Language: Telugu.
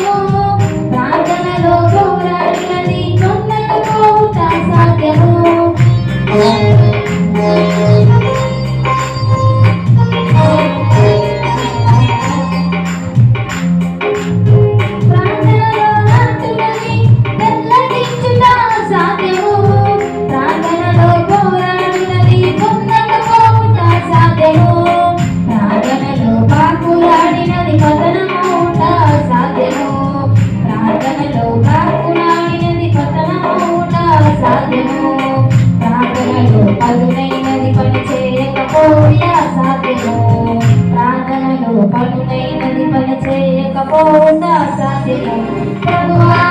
Oh. పోవుట సాధ్యము ప్రార్థనలో పనులైనది పని చేయకపోవుట సాధ్యము ప్రభువా